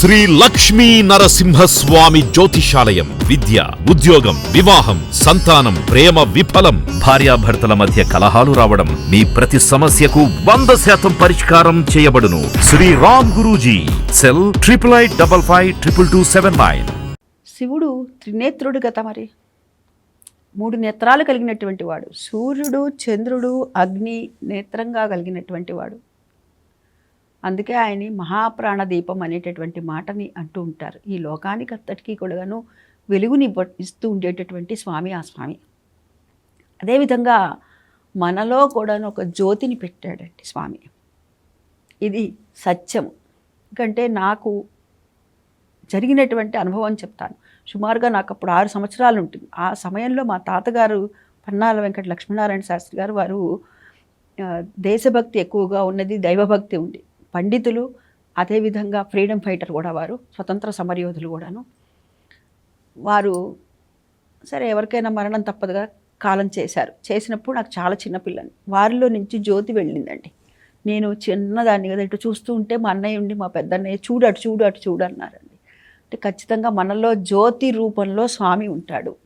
శ్రీ లక్ష్మీ నరసింహస్వామి జ్యోతిషాలయం. విద్య ఉద్యోగం వివాహం సంతానం ప్రేమ విఫలం భార్యాభర్తల మధ్య కలహాలు రావడం మీ ప్రతి సమస్యకు వంద శాతం పరిష్కారం చేయబడును. Shri Ram Guruji cell triple eight double five triple two seven nine. శివుడు త్రినేత్రుడు గత మరి మూడు నేత్రాలు కలిగినటువంటి వాడు. సూర్యుడు చంద్రుడు అగ్ని నేత్రంగా కలిగినటువంటి వాడు. అందుకే ఆయన్ని మహాప్రాణ దీపం అనేటటువంటి మాటని అంటూ ఉంటారు. ఈ లోకానికి అంతటికీ కూడాను వెలుగుని ఇస్తూ ఉండేటటువంటి స్వామి ఆ స్వామి. అదేవిధంగా మనలో కూడాను ఒక జ్యోతిని పెట్టాడండి స్వామి. ఇది సత్యము ఎందుకంటే నాకు జరిగినటువంటి అనుభవం చెప్తాను. సుమారుగా నాకు అప్పుడు ఆరు సంవత్సరాలు ఉంటుంది. ఆ సమయంలో మా తాతగారు పన్నాల వెంకట లక్ష్మీనారాయణ శాస్త్రి గారు వారు దేశభక్తి ఎక్కువగా ఉన్నది దైవభక్తి ఉంది పండితులు అదేవిధంగా ఫ్రీడమ్ ఫైటర్ కూడా వారు స్వతంత్ర సమరయోధులు కూడాను. వారు సరే ఎవరికైనా మరణం తప్పదుగా కాలం చేశారు. చేసినప్పుడు నాకు చాలా చిన్న పిల్లని. వారిలో నుంచి జ్యోతి వెళ్ళిందండి. నేను చిన్నదాన్ని కదా ఇటు చూస్తూ ఉంటే మా అన్నయ్య ఉండి మా పెద్దన్నయ్య చూడు అటు చూడు అటు చూడు అన్నారండి. అంటే ఖచ్చితంగా మనలో జ్యోతి రూపంలో స్వామి ఉంటాడు.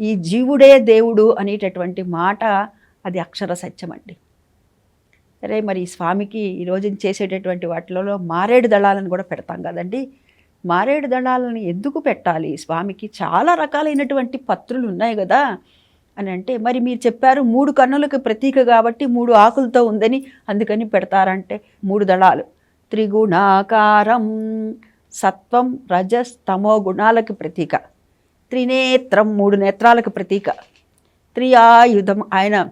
ఈ జీవుడే దేవుడు అనేటటువంటి మాట అది అక్షర సత్యం అండి అరే మరి ఈ స్వామికి ఈరోజు చేసేటటువంటి వాటిలో మారేడు దళాలను కూడా పెడతాం కదండి. మారేడు దళాలను ఎందుకు పెట్టాలి? స్వామికి చాలా రకాలైనటువంటి పత్రులు ఉన్నాయి కదా. అని అంటే మరి మీరు చెప్పారు మూడు కన్నులకు ప్రతీక కాబట్టి మూడు ఆకులతో ఉందని అందుకని పెడతారంటే మూడు దళాలు. త్రిగుణాకారం సత్వం రజస్ తమో గుణాలకు ప్రతీక. త్రినేత్రం మూడు నేత్రాలకు ప్రతీక. త్రియాయుధం ఆయన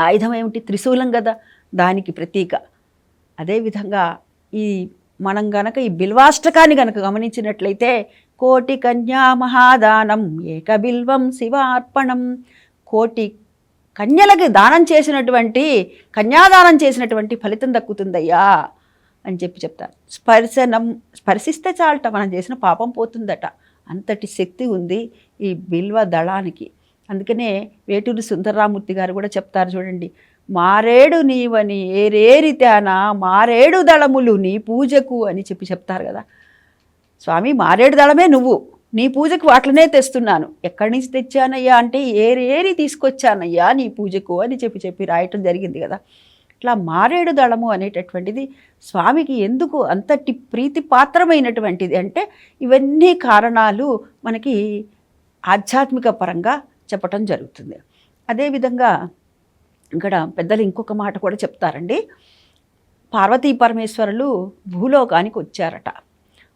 ఆయుధం ఏమిటి? త్రిశూలం కదా. దానికి ప్రతీక. అదేవిధంగా ఈ మనం గనక ఈ బిల్వాష్టకాన్ని గనక గమనించినట్లయితే కోటి కన్యా మహాదానం ఏక బిల్వం శివార్పణం. కోటి కన్యలకి దానం చేసినటువంటి కన్యాదానం చేసినటువంటి ఫలితం దక్కుతుందయ్యా అని చెప్పి చెప్తారు. స్పర్శనం స్పర్శిస్తే చాలట మనం చేసిన పాపం పోతుందట. అంతటి శక్తి ఉంది ఈ బిల్వ దళానికి. అందుకనే వేటూరి సుందరరామూర్తి గారు కూడా చెప్తారు చూడండి మారేడు నీవని ఏరేరితేనా మారేడు దళములు నీ పూజకు అని చెప్పి చెప్తారు కదా. స్వామి మారేడు దళమే నువ్వు. నీ పూజకు అట్లనే తెస్తున్నాను. ఎక్కడి నుంచి తెచ్చానయ్యా అంటే ఏరేరి తీసుకొచ్చానయ్యా నీ పూజకు అని చెప్పి చెప్పి రాయటం జరిగింది కదా. ఇట్లా మారేడు దళము అనేటటువంటిది స్వామికి ఎందుకు అంతటి ప్రీతి పాత్రమైనటువంటిది అంటే ఇవన్నీ కారణాలు మనకి ఆధ్యాత్మిక పరంగా చెప్పటం జరుగుతుంది. అదేవిధంగా ఇక్కడ పెద్దలు ఇంకొక మాట కూడా చెప్తారండి. పార్వతీ పరమేశ్వరులు భూలోకానికి వచ్చారట.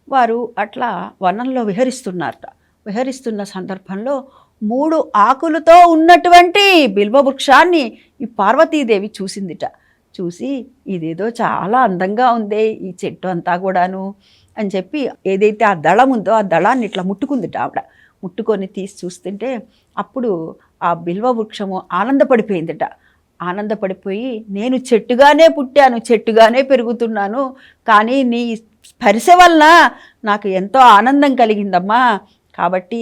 వారు అట్లా వనంలో విహరిస్తున్నారట. విహరిస్తున్న సందర్భంలో మూడు ఆకులతో ఉన్నటువంటి బిల్వ వృక్షాన్ని ఈ పార్వతీదేవి చూసిందిట. చూసి ఇదేదో చాలా అందంగా ఉందే ఈ చెట్టు అంతా కూడాను అని చెప్పి ఏదైతే ఆ దళం ఉందో ఆ దళాన్ని ఇట్లా ముట్టుకుందిట ఆవిడ. ముట్టుకొని తీసి చూస్తుంటే అప్పుడు ఆ బిల్వ వృక్షము ఆనందపడిపోయిందిట. ఆనందపడిపోయి నేను చెట్టుగానే పుట్టాను చెట్టుగానే పెరుగుతున్నాను కానీ నీ స్పర్శ వలన నాకు ఎంతో ఆనందం కలిగిందమ్మా. కాబట్టి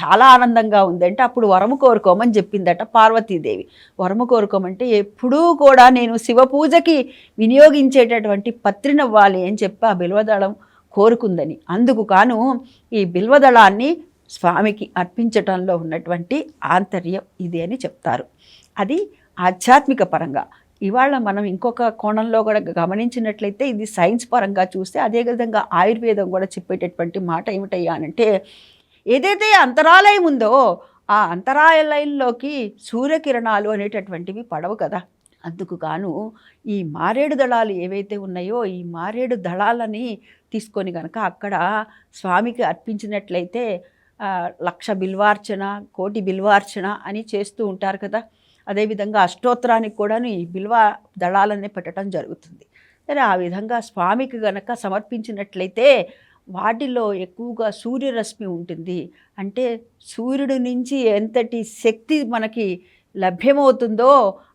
చాలా ఆనందంగా ఉందంటే అప్పుడు వరము కోరుకోమని చెప్పిందట పార్వతీదేవి. వరము కోరుకోమంటే ఎప్పుడూ కూడా నేను శివ పూజకి వినియోగించేటటువంటి పత్రినవ్వాలి అని చెప్పి ఆ బిల్వదళం కోరుకుందని. అందుకు కాను ఈ బిల్వదళాన్ని స్వామికి అర్పించటంలో ఉన్నటువంటి ఆంతర్యం ఇది అని చెప్తారు. అది ఆధ్యాత్మిక పరంగా. ఇవాళ మనం ఇంకొక కోణంలో కూడా గమనించినట్లయితే ఇది సైన్స్ పరంగా చూస్తే అదేవిధంగా ఆయుర్వేదం కూడా చెప్పేటటువంటి మాట ఏమిటయ్యా అంటే ఏదైతే అంతరాలయం ఉందో ఆ అంతరాలయంలోకి సూర్యకిరణాలు అనేటటువంటివి పడవు కదా. అందుకు గాను ఈ మారేడు దళాలు ఏవైతే ఉన్నాయో ఈ మారేడు దళాలని తీసుకొని కనుక అక్కడ స్వామికి అర్పించినట్లయితే లక్ష బిల్వార్చన కోటి బిల్వార్చన అని చేస్తూ ఉంటారు కదా. అదేవిధంగా అష్టోత్తరానికి కూడాను ఈ బిల్వ దళాలనే పెట్టడం జరుగుతుంది. సరే ఆ విధంగా స్వామికి గనక సమర్పించినట్లయితే వాటిలో ఎక్కువగా సూర్యరశ్మి ఉంటుంది. అంటే సూర్యుడి నుంచి ఎంతటి శక్తి మనకి లభ్యమవుతుందో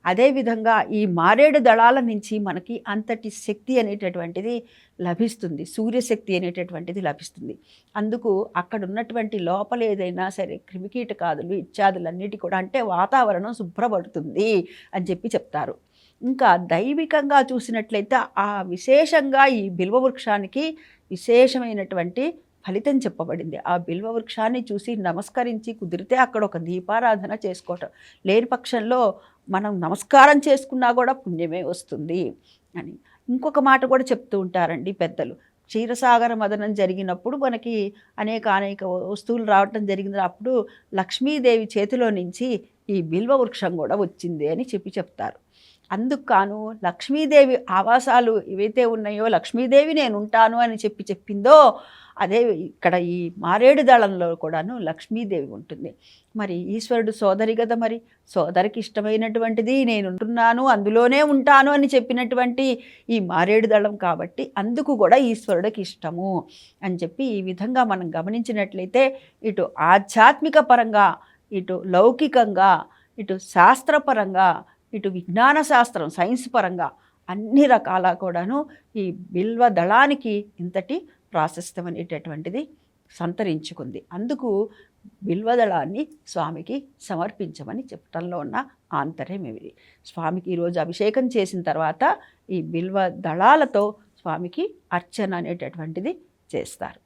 అదేవిధంగా ఈ మారేడు దళాల నుంచి మనకి అంతటి శక్తి అనేటటువంటిది లభిస్తుంది. సూర్యశక్తి అనేటటువంటిది లభిస్తుంది. అందుకు అక్కడ ఉన్నటువంటి లోపల ఏదైనా సరే క్రిమికీటకాదులు ఇత్యాదులన్నిటి కూడా అంటే వాతావరణం శుభ్రపడుతుంది అని చెప్పి చెప్తారు. ఇంకా దైవికంగా చూసినట్లయితే ఆ విశేషంగా ఈ బిల్వ వృక్షానికి విశేషమైనటువంటి ఫలితం చెప్పబడింది. ఆ బిల్వ వృక్షాన్ని చూసి నమస్కరించి కుదిరితే అక్కడ ఒక దీపారాధన చేసుకోవటం. లేని పక్షంలో మనం నమస్కారం చేసుకున్నా కూడా పుణ్యమే వస్తుంది అని. ఇంకొక మాట కూడా చెప్తూ ఉంటారండి పెద్దలు. క్షీరసాగర మదనం జరిగినప్పుడు మనకి అనేక అనేక వస్తువులు రావటం జరిగింది. అప్పుడు లక్ష్మీదేవి చేతిలో నుంచి ఈ బిల్వ వృక్షం కూడా వచ్చింది అని చెప్పి చెప్తారు. అందుకు కాను లక్ష్మీదేవి ఆవాసాలు ఏవైతే ఉన్నాయో లక్ష్మీదేవి నేను ఉంటాను అని చెప్పి చెప్పిందో అదే ఇక్కడ ఈ మారేడు దళంలో కూడాను లక్ష్మీదేవి ఉంటుంది. మరి ఈశ్వరుడు సోదరి కదా మరి. సోదరికి ఇష్టమైనటువంటిది నేను ఉంటున్నాను అందులోనే ఉంటాను అని చెప్పినటువంటి ఈ మారేడు దళం కాబట్టి అందుకు కూడా ఈశ్వరుడికి ఇష్టము అని చెప్పి ఈ విధంగా మనం గమనించినట్లయితే ఇటు ఆధ్యాత్మిక పరంగా ఇటు లౌకికంగా ఇటు శాస్త్రపరంగా ఇటు విజ్ఞాన శాస్త్రం సైన్స్ పరంగా అన్ని రకాల కూడాను ఈ బిల్వ దళానికి ఇంతటి ప్రాశస్త్యం అనేటటువంటిది సంతరించుకుంది. అందుకు బిల్వదళాన్ని స్వామికి సమర్పించమని చెప్పటంలో ఉన్న ఆంతర్యం ఇది. స్వామికి ఈరోజు అభిషేకం చేసిన తర్వాత ఈ బిల్వ దళాలతో స్వామికి అర్చన అనేటటువంటిది చేస్తారు.